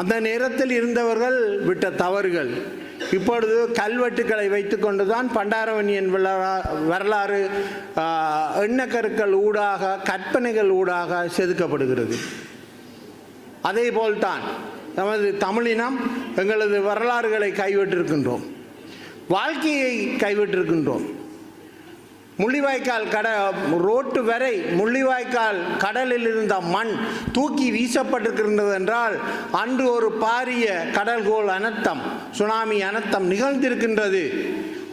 அந்த நேரத்தில் இருந்தவர்கள் விட்ட தவறுகள். இப்பொழுது கல்வெட்டுக்களை வைத்துக்கொண்டு தான் பண்டாரவணியன் வரலாறு எண்ணக்கருக்கள் ஊடாக கற்பனைகள் ஊடாக செதுக்கப்படுகிறது. அதே போல்தான் நமது தமிழினம் எங்களது வரலாறுகளை கைவிட்டிருக்கின்றோம். வாழ்க்கையை கைவிட்டிருக்கின்றோம். முள்ளிவாய்க்கால் கட ரோட்டு வரை முள்ளிவாய்க்கால் கடலில் இருந்த மண் தூக்கி வீசப்பட்டிருக்கின்றது என்றால் அன்று ஒரு பாரிய கடல்கோள் அனர்த்தம் சுனாமி அனர்த்தம் நிகழ்ந்திருக்கின்றது.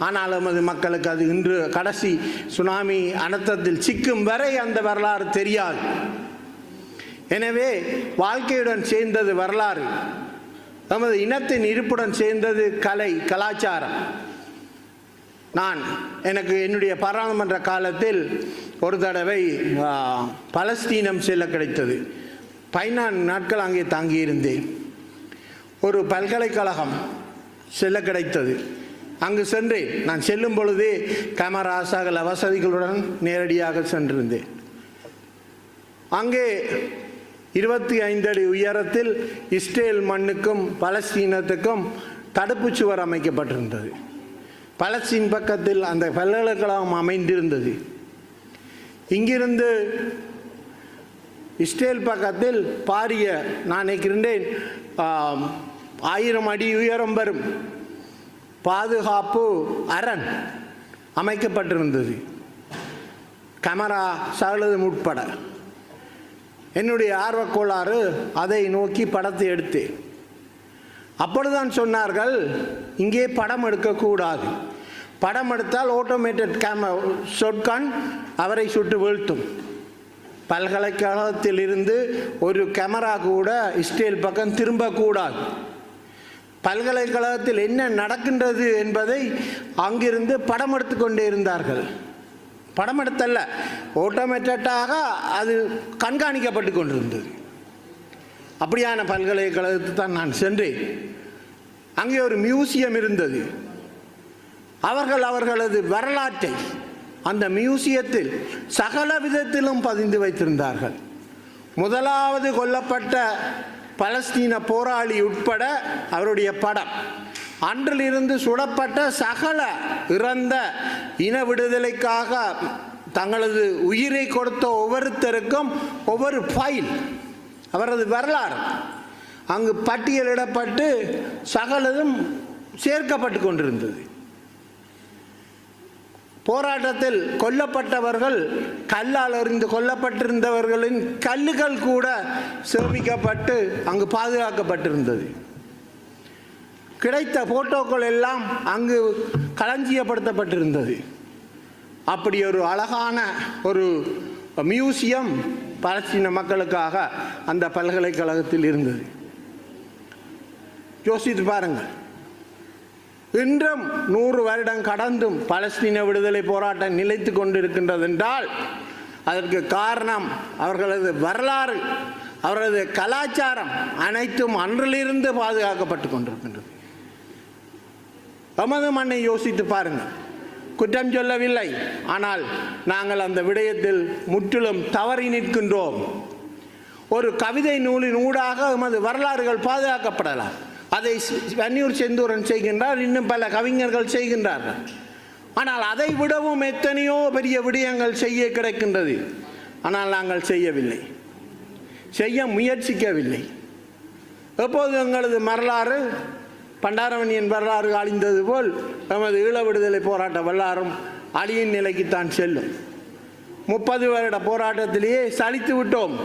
ஆனால் நமது மக்களுக்கு அது இன்று கடைசி சுனாமி அனர்த்தத்தில் சிக்கும் வரை அந்த வரலாறு தெரியாது. எனவே வாழ்க்கையுடன் சேர்ந்தது வரலாறு. நமது இனத்தின் இருப்புடன் சேர்ந்தது கலை கலாச்சாரம். நான் எனக்கு என்னுடைய பாராளுமன்ற காலத்தில் ஒரு தடவை பலஸ்தீனம் செல்ல கிடைத்தது. பதினான்கு நாட்கள் அங்கே தங்கியிருந்தேன். ஒரு பல்கலைக்கழகம் செல்ல கிடைத்தது. அங்கு சென்றேன். நான் செல்லும் பொழுதே கேமரா சகல வசதிகளுடன் நேரடியாக சென்றிருந்தேன். அங்கே இருபத்தி ஐந்து அடி உயரத்தில் இஸ்ரேல் மண்ணுக்கும் பலஸ்தீனத்துக்கும் தடுப்புச் சுவர் அமைக்கப்பட்டிருந்தது. பலஸ்தீன் பக்கத்தில் அந்த பல்கலைக்கழகம் அமைந்திருந்தது. இங்கிருந்து இஸ்ரேல் பக்கத்தில் பாரிய நான் நினைக்கின்றேன் ஆயிரம் அடி உயரம் வரும் பாதுகாப்பு அரண் அமைக்கப்பட்டிருந்தது. கேமரா சகலதும் உட்பட. என்னுடைய ஆர்வக்கோளாறு அதை நோக்கி படத்தை எடுத்தேன். அப்பொழுதுதான் சொன்னார்கள். இங்கே படம் எடுக்கக்கூடாது. படம் எடுத்தால் ஆட்டோமேட்டட் கேமரா ஷொட்கன் அவரை சுட்டு வீழ்த்தும். பல்கலைக்கழகத்தில் இருந்து ஒரு கேமரா கூட இஸ்ரேல் பக்கம் திரும்பக்கூடாது. பல்கலைக்கழகத்தில் என்ன நடக்கின்றது என்பதை அங்கிருந்து படம் எடுத்து கொண்டே இருந்தார்கள். படம் எடுத்தல்ல ஆட்டோமேட்டடாக அது கண்காணிக்கப்பட்டு கொண்டிருந்தது. அப்படியான பல்கலைக்கழகத்துக்கு தான் நான் சென்றேன். அங்கே ஒரு மியூசியம் இருந்தது. அவர்கள் அவர்களது வரலாற்றை அந்த மியூசியத்தில் சகல விதத்திலும் பதிந்து வைத்திருந்தார்கள். முதலாவது கொல்லப்பட்ட பலஸ்தீன போராளி உட்பட அவருடைய படம். அன்றிலிருந்து சுடப்பட்ட சகல இறந்த இன விடுதலைக்காக தங்களது உயிரை கொடுத்த ஒவ்வொருத்தருக்கும் ஒவ்வொரு ஃபைல் அவரது வரலாறு. அங்கு பட்டியலிடப்பட்டு சகலதும் சேர்க்கப்பட்டு கொண்டிருந்தது. போராட்டத்தில் கொல்லப்பட்டவர்கள் கல்லால் எறிந்து கொல்லப்பட்டிருந்தவர்களின் கல்லுகள் கூட சேமிக்கப்பட்டு அங்கு பாதுகாக்கப்பட்டிருந்தது. கிடைத்த போட்டோக்கள் எல்லாம் அங்கு களஞ்சியப்படுத்தப்பட்டிருந்தது. அப்படி ஒரு அழகான ஒரு மியூசியம் பலஸ்தீன மக்களுக்காக அந்த பல்கலைக்கழகத்தில் இருந்தது. யோசித்து பாருங்கள். இன்றும் நூறு வருடம் கடந்தும் பலஸ்தீன விடுதலை போராட்டம் நிலைத்து கொண்டிருக்கின்றது என்றால் அதற்கு காரணம் அவர்களது வரலாறு அவரது கலாச்சாரம் அனைத்தும் அன்றிலிருந்து பாதுகாக்கப்பட்டு கொண்டிருக்கின்றது. தமது மண்ணை யோசித்து பாருங்கள். குற்றம் சொல்லவில்லை. ஆனால் நாங்கள் அந்த விடயத்தில் முற்றிலும் தவறி நிற்கின்றோம். ஒரு கவிதை நூலின் ஊடாக எமது வரலாறுகள் பாதுகாக்கப்படலாம். அதை வன்னியூர் செந்தூரன் செய்கின்றார் இன்னும் பல கவிஞர்கள் செய்கின்றார்கள். ஆனால் அதை விடவும் எத்தனையோ பெரிய விடயங்கள் செய்ய கிடைக்கின்றது. ஆனால் நாங்கள் செய்யவில்லை. செய்ய முயற்சிக்கவில்லை. எப்போது எங்களது வரலாறு பண்டாரவணியின் வரலாறு அழிந்தது போல் நமது ஈழ விடுதலை போராட்ட வரலாறும் அழியின் நிலைக்குத்தான் செல்லும். முப்பது வருட போராட்டத்திலேயே சலித்து விட்டோம்.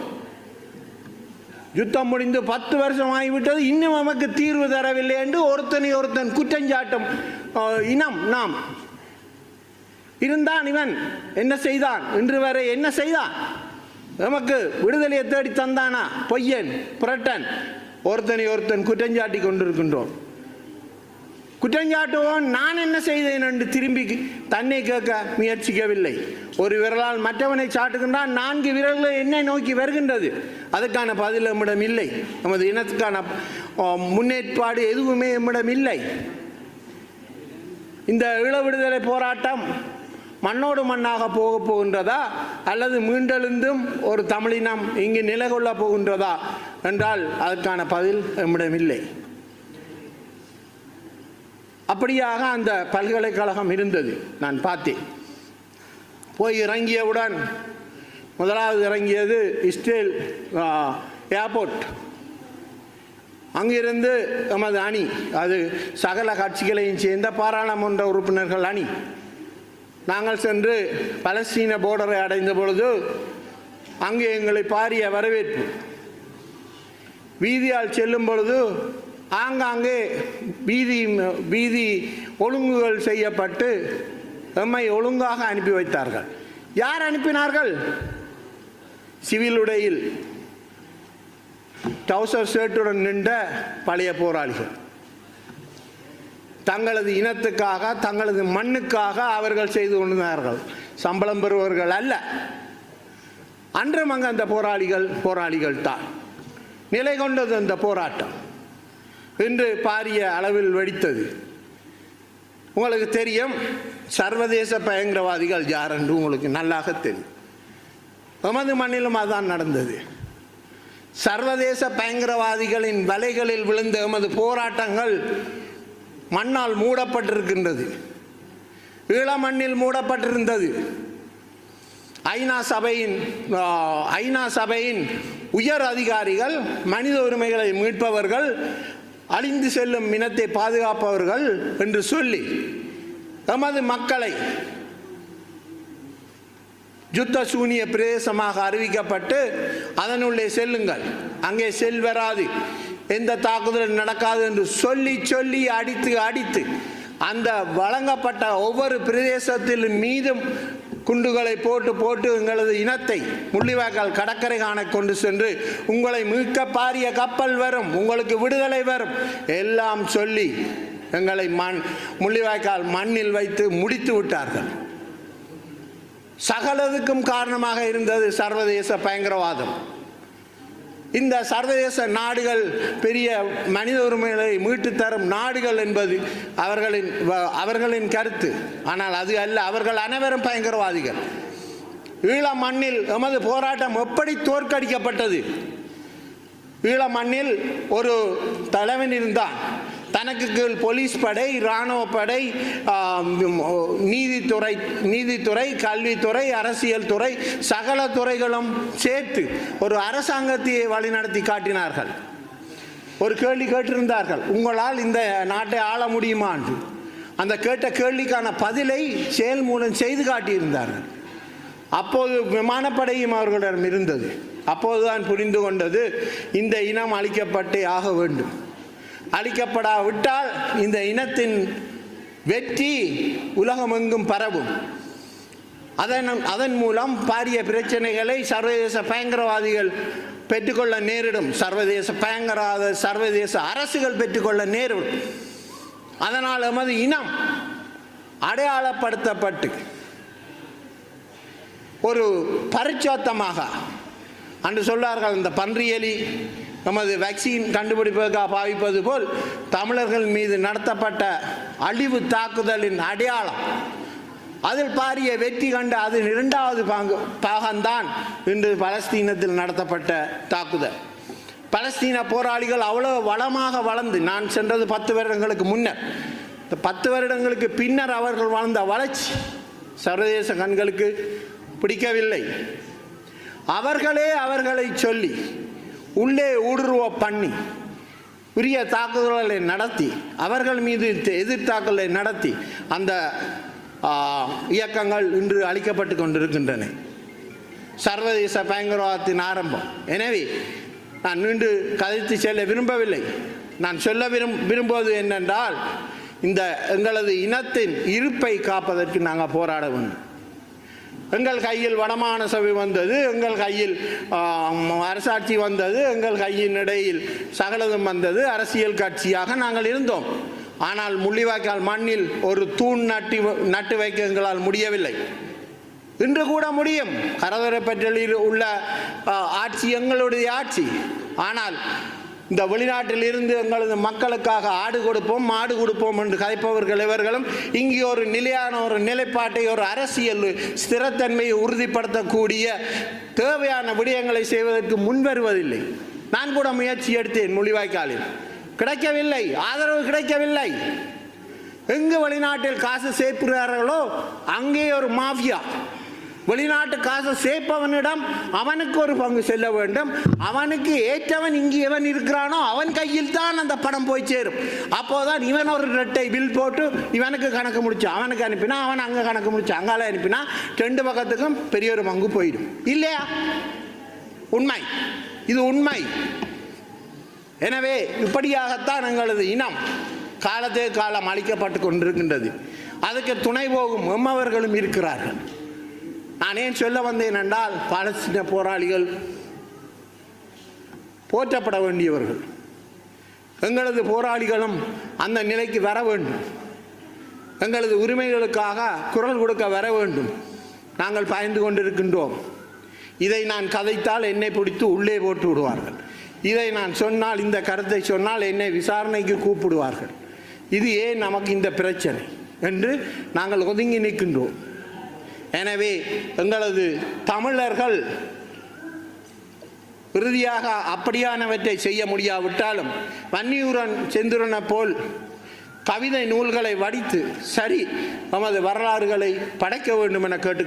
யுத்தம் முடிந்து பத்து வருஷம் ஆகிவிட்டது. இன்னும் நமக்கு தீர்வு தரவில்லை என்று ஒருத்தனை ஒருத்தன் குற்றஞ்சாட்டும் இனம் நாம். இருந்தான் இவன். என்ன செய்தான்? இன்று வரை என்ன செய்தான்? நமக்கு விடுதலையை தேடி தந்தானா? பொய்யன் புரட்டன். ஒருத்தனை ஒருத்தன் குற்றஞ்சாட்டி கொண்டிருக்கின்றோம். குற்றஞ்சாட்டுவோன் நான் என்ன செய்தேன் என்று திரும்பி தன்னை கேட்க முயற்சிக்கவில்லை. ஒரு விரலால் மற்றவனை சாட்டுகின்றான். நான்கு விரல்கள் என்னை நோக்கி வருகின்றது. அதுக்கான பதில் நம்மிடம் இல்லை. நமது இனத்துக்கான முன்னேற்பாடு எதுவுமே நம்மிடம் இல்லை. இந்த ஈழ விடுதலை போராட்டம் மண்ணோடு மண்ணாக போக போகின்றதா? அல்லது மீண்டெழுந்தும் ஒரு தமிழினம் இங்கு நிலை கொள்ளப் போகின்றதா? என்றால் அதற்கான பதில் நம்மிடம் இல்லை. அப்படியாக அந்த பல்கலைக்கழகம் இருந்தது. நான் பார்த்தேன். போய் இறங்கியவுடன் முதலாவது இறங்கியது இஸ்ரேல் ஏர்போர்ட். அங்கிருந்து நமது அணி அது சகல கட்சிகளையும் சேர்ந்த பாராளுமன்ற உறுப்பினர்கள் அணி. நாங்கள் சென்று பலஸ்தீன போர்டரை அடைந்த பொழுது அங்கே எங்களை பாரிய வரவேற்பு. வீதியால் செல்லும் பொழுது ஆங்காங்கே வீதி வீதி ஒழுங்குகள் செய்யப்பட்டு எம்மை ஒழுங்காக அனுப்பி வைத்தார்கள். யார் அனுப்பினார்கள்? சிவில் உடையில். டவுசர் ஷர்ட்டுடன் நின்ற பழைய போராளிகள். தங்களது இனத்துக்காக தங்களது மண்ணுக்காக அவர்கள் செய்து கொண்டிருந்தார்கள். சம்பளம் பெறுபவர்கள் அல்ல. அன்றும் அங்கு அந்த போராளிகள் போராளிகள் தான். நிலை கொண்டது அந்த போராட்டம். இன்று பாரிய அளவில் வெடித்தது. உங்களுக்கு தெரியும் சர்வதேச பயங்கரவாதிகள் யார் என்று உங்களுக்கு நல்லாக தெரியும். எமது மண்ணிலும் அதான் நடந்தது. சர்வதேச பயங்கரவாதிகளின் வலைகளில் விழுந்த எமது போராட்டங்கள் மண்ணால் மூடப்பட்டிருக்கின்றது. ஈழமண்ணில் மூடப்பட்டிருந்தது. ஐநா சபையின் ஐநா சபையின் உயர் அதிகாரிகள் மனித உரிமைகளை மீட்பவர்கள் அழிந்து செல்லும் இனத்தை பாதுகாப்பவர்கள் என்று சொல்லி தமது மக்களை யுத்த சூனிய பிரதேசமாக அறிவிக்கப்பட்டு அதனுள்ளே செல்லுங்கள். அங்கே செல்வராது எந்த தாக்குதலும் நடக்காது என்று சொல்லி சொல்லி அடித்து அடித்து அந்த வழங்கப்பட்ட ஒவ்வொரு பிரதேசத்திலும் மீதும் குண்டுகளை போட்டு போட்டு எங்களது இனத்தை முள்ளிவாய்க்கால் கடற்கரை காண கொண்டு சென்று உங்களை மீட்க பாரிய கப்பல் வரும் உங்களுக்கு விடுதலை வரும். எல்லாம் சொல்லி எங்களை மண் முள்ளிவாய்க்கால் மண்ணில் வைத்து முடித்து விட்டார்கள். சகலதுக்கும் காரணமாக இருந்தது சர்வதேச பயங்கரவாதம். இந்த சர்வதேச நாடுகள் பெரிய மனித உரிமைகளை மீட்டு தரும் நாடுகள் என்பது அவர்களின் வ- அவர்களின் கருத்து. ஆனால் அது அல்ல அவர்கள் அனைவரும் பயங்கரவாதிகள். ஈழ மண்ணில் எமது போராட்டம் எப்படி தோற்கடிக்கப்பட்டது? ஈழ மண்ணில் ஒரு தலைவன் இருந்தான். தனக்கு கீழ் போலீஸ் படை இராணுவ படை நீதித்துறை நீதித்துறை கல்வித்துறை அரசியல் துறை சகல துறைகளும் சேர்த்து ஒரு அரசாங்கத்தையே வழிநடத்தி காட்டினார்கள். ஒரு கேள்வி கேட்டிருந்தார்கள் உங்களால் இந்த நாட்டை ஆள முடியுமா? என்று. அந்த கேட்ட கேள்விக்கான பதிலை செயல் மூலம் செய்து காட்டியிருந்தார்கள். அப்போது விமானப்படையும் அவர்களிடம் இருந்தது. அப்போதுதான் புரிந்து கொண்டது இந்த இனம் அழிக்கப்பட்டே ஆக வேண்டும். அழிக்கப்படாவிட்டால் இந்த இனத்தின் வெற்றி உலகமெங்கும் பரவும். அதன் அதன் மூலம் பாரிய பிரச்சனைகளை சர்வதேச பயங்கரவாதிகள் பெற்றுக்கொள்ள நேரிடும். சர்வதேச பயங்கரவாத சர்வதேச அரசுகள் பெற்றுக்கொள்ள நேரிடும். அதனால் எமது இனம் அடையாளப்படுத்தப்பட்டு ஒரு பரிச்சோத்தமாக. அன்று சொல்லார்கள் இந்த பன்றியலி நமது வேக்சின் கண்டுபிடிப்பதற்காக பாவிப்பது போல் தமிழர்கள் மீது நடத்தப்பட்ட அழிவு தாக்குதலின் அடையாளம். அதில் பாரிய வெற்றி கண்ட அது இரண்டாவது பாங்கு பாகம்தான் இன்று பலஸ்தீனத்தில் நடத்தப்பட்ட தாக்குதல். பலஸ்தீன போராளிகள் அவ்வளவு வளமாக வளர்ந்து நான் சென்றது பத்து வருடங்களுக்கு முன்னர். இந்த பத்து வருடங்களுக்கு பின்னர் அவர்கள் வளர்ந்த வளர்ச்சி சர்வதேச கண்களுக்கு பிடிக்கவில்லை. அவர்களே அவர்களை சொல்லி உள்ளே ஊடுருவ பண்ணி உரிய தாக்குதல்களை நடத்தி அவர்கள் மீது எதிர்த்தாக்குதலை நடத்தி அந்த இயக்கங்கள் இன்று அளிக்கப்பட்டு கொண்டிருக்கின்றன. சர்வதேச பயங்கரவாதத்தின் ஆரம்பம். எனவே நான் நீண்டு கதைத்து செல்ல விரும்பவில்லை. நான் சொல்ல விரும் விரும்புவது என்னென்றால் இந்த எங்களது இனத்தின் இருப்பை காப்பதற்கு நாங்கள் போராட வேண்டும். எங்கள் கையில் வடமான சபை வந்தது எங்கள் கையில் அரசாட்சி வந்தது எங்கள் கையின் இடையில் சகலதும் வந்தது. அரசியல் கட்சியாக நாங்கள் இருந்தோம். ஆனால் முள்ளிவாய்க்கால் மண்ணில் ஒரு தூண் நட்டி நட்டு வைக்க எங்களால் முடியவில்லை. இன்று கூட முடியும். கரதரப்பற்றலில் உள்ள ஆட்சி எங்களுடைய ஆட்சி. ஆனால் இந்த வெளிநாட்டில் இருந்து எங்களது மக்களுக்காக ஆடு கொடுப்போம் மாடு கொடுப்போம் என்று கதைப்பவர்கள் இவர்களும் இங்கே ஒரு நிலையான ஒரு நிலைப்பாட்டை ஒரு அரசியல் ஸ்திரத்தன்மையை உறுதிப்படுத்தக்கூடிய தேவையான விடயங்களை செய்வதற்கு முன்வருவதில்லை. நான் கூட முயற்சி எடுத்தேன் முள்ளிவாய்க்காலில். கிடைக்கவில்லை. ஆதரவு கிடைக்கவில்லை. எங்கு வெளிநாட்டில் காசு சேர்க்கிறார்களோ அங்கே ஒரு மாஃபியா. வெளிநாட்டு காசு சேர்ப்பவனிடம் அவனுக்கு ஒரு பங்கு செல்ல வேண்டும். அவனுக்கு ஏற்றவன் இங்கு எவன் இருக்கிறானோ அவன் கையில் தான் அந்த பணம் போய் சேரும். அப்போதான் இவன் ஒரு ரெட்டை பில் போட்டு இவனுக்கு கணக்கு முடிச்சு அவனுக்கு அனுப்பினா அவன் அங்கே கணக்கு முடிச்சு அங்கால அனுப்பினா ரெண்டு பக்கத்துக்கும் பெரிய ஒரு பங்கு போயிடும். இல்லையா? உண்மை. இது உண்மை. எனவே இப்படியாகத்தான் எங்களது இனம் காலத்தே காலம் அழிக்கப்பட்டு கொண்டிருக்கின்றது. அதுக்கு துணை போகும் எம்மவர்களும் இருக்கிறார்கள். நான் ஏன் சொல்ல வந்தேன் என்றால் பாலஸ்தீன போராளிகள் போற்றப்பட வேண்டியவர்கள். எங்களது போராளிகளும் அந்த நிலைக்கு வர வேண்டும். எங்களது உரிமைகளுக்காக குரல் கொடுக்க வர வேண்டும். நாங்கள் பயந்து கொண்டிருக்கின்றோம். இதை நான் கதைத்தால் என்னை பிடித்து உள்ளே போட்டு விடுவார்கள். இதை நான் சொன்னால் இந்த கருத்தை சொன்னால் என்னை விசாரணைக்கு கூப்பிடுவார்கள். இது ஏன் நமக்கு இந்த பிரச்சனை? என்று நாங்கள் ஒதுங்கி நிற்கின்றோம். எனவே எங்களது தமிழர்கள் இறுதியாக அப்படியானவற்றை செய்ய முடியாவிட்டாலும் வன்னியூரன் செந்துரனை போல் கவிதை நூல்களை வடித்து சரி நமது வரலாறுகளை படைக்க வேண்டும் என கேட்டு